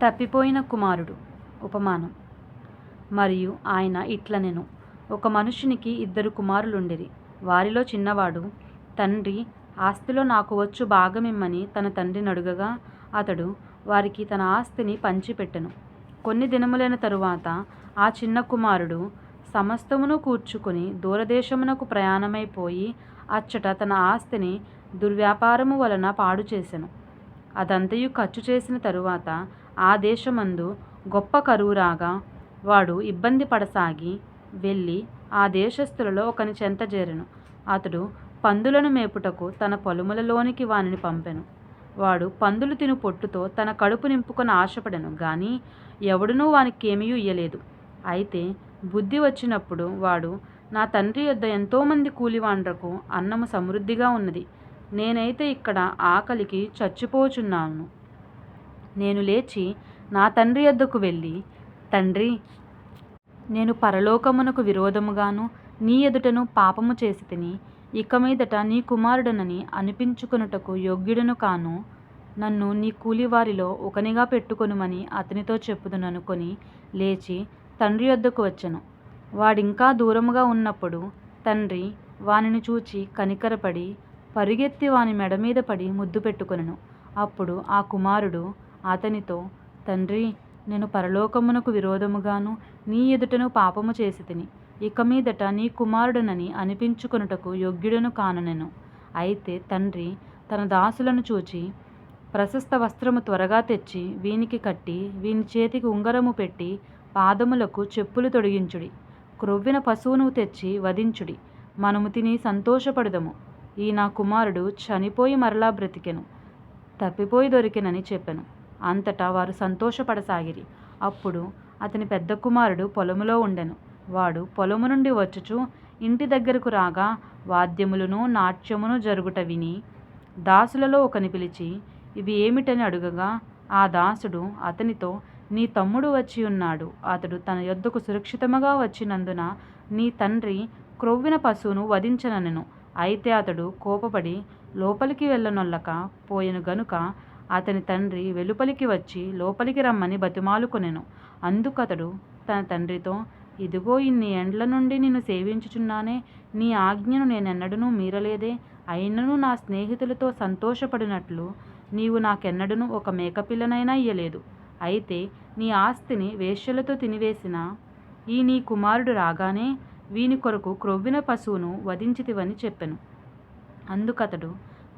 తప్పిపోయిన కుమారుడు. ఉపమానం. మరియు ఆయన ఇట్లనెను ఒక మనుషునికి ఇద్దరు కుమారులుండిరి. వారిలో చిన్నవాడు తండ్రి ఆస్తిలో నాకు వచ్చు భాగమిమ్మని తన తండ్రిని అడుగగా అతడు వారికి తన ఆస్తిని పంచిపెట్టెను. కొన్ని దినములైన తరువాత ఆ చిన్న కుమారుడు సమస్తమును కూర్చుకొని దూరదేశమునకు ప్రయాణమైపోయి అచ్చట తన ఆస్తిని దుర్వ్యాపారము వలన పాడు చేసెను. అదంతయు ఖర్చు చేసిన తరువాత ఆ దేశమందు గొప్ప కరువు రాగా వాడు ఇబ్బంది పడసాగి వెళ్ళి ఆ దేశస్థులలో ఒకని చెంత చేరెను. అతడు పందులను మేపుటకు తన పొలములలోనికి వానిని పంపెను. వాడు పందులు తిను పొట్టుతో తన కడుపు నింపుకొని ఆశపడెను గాని ఎవడునూ వానికేమీ ఇయ్యలేదు. అయితే బుద్ధి వచ్చినప్పుడు వాడు నా తండ్రి యొద్ద ఎంతోమంది కూలివాండ్రకు అన్నము సమృద్ధిగా ఉన్నది. నేనైతే ఇక్కడ ఆకలికి చచ్చిపోచున్నాను. నేను లేచి నా తండ్రి యొద్దకు వెళ్ళి తండ్రి నేను పరలోకమునకు విరోధముగాను నీ ఎదుటను పాపము చేసి తిని ఇక మీదట నీ కుమారుడనని అనిపించుకొనుటకు యోగ్యుడను కాను. నన్ను నీ కూలివారిలో ఒకనిగా పెట్టుకొనుమని అతనితో చెప్పుదుననుకొని లేచి తండ్రి యొద్దకు వచ్చెను. వాడింకా దూరముగా ఉన్నప్పుడు తండ్రి వానిని చూచి కనికరపడి పరుగెత్తి వాని మెడ మీద పడి ముద్దు పెట్టుకొనెను. అప్పుడు ఆ కుమారుడు అతనితో తండ్రి నేను పరలోకమునకు విరోధముగాను నీ ఎదుటను పాపము చేసి తిని ఇక మీదట నీ కుమారుడనని అనిపించుకొనుటకు యోగ్యుడను కాననెను అయితే తండ్రి తన దాసులను చూచి ప్రశస్త వస్త్రము త్వరగా తెచ్చి వీనికి కట్టి వీని చేతికి ఉంగరము పెట్టి పాదములకు చెప్పులు తొడిగించుడి. క్రొవ్విన పశువును తెచ్చి వధించుడి. మనము తిని సంతోషపడదము. ఈ నా కుమారుడు చనిపోయి మరలా బ్రతికెను. తప్పిపోయి దొరికెనని చెప్పెను. అంతటా వారు సంతోషపడసాగిరి. అప్పుడు అతని పెద్ద కుమారుడు పొలములో ఉండెను. వాడు పొలము నుండి వచ్చుచు ఇంటి దగ్గరకు రాగా వాద్యములను నాట్యమును జరుగుట విని దాసులలో ఒకని పిలిచి ఇవి ఏమిటని అడుగగా ఆ దాసుడు అతనితో నీ తమ్ముడు వచ్చి ఉన్నాడు అతడు తన యొద్దకు సురక్షితముగా వచ్చినందున నీ తండ్రి క్రొవ్విన పశువును వధించననెను. అయితే అతడు కోపపడి లోపలికి వెళ్ళనొల్లక పోయెను గనుక అతని తండ్రి వెలుపలికి వచ్చి లోపలికి రమ్మని బతిమాలుకొనెను. అందుకతడు తన తండ్రితో ఇదిగో ఇన్ని ఎండ్ల నుండి నిన్ను సేవించుచున్నానే నీ ఆజ్ఞను నేనెన్నడనూ మీరలేదే. అయినను నా స్నేహితులతో సంతోషపడినట్లు నీవు నాకెన్నడను ఒక మేకపిల్లనైనా ఇయ్యలేదు. అయితే నీ ఆస్తిని వేశ్యలతో తినివేసిన ఈ నీ కుమారుడు రాగానే వీని కొరకు క్రొవ్విన పశువును వధించితివని చెప్పెను. అందుకతడు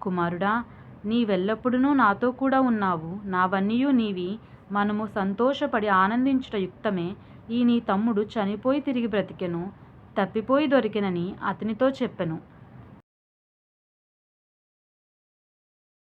కుమారుడా నీవెల్లప్పుడూ నాతో కూడా ఉన్నావు. నావన్నీయు నీవి మనము సంతోషపడి ఆనందించుట యుక్తమే. ఈ నీ తమ్ముడు చనిపోయి తిరిగి బ్రతికెను. తప్పిపోయి దొరికెనని అతనితో చెప్పెను.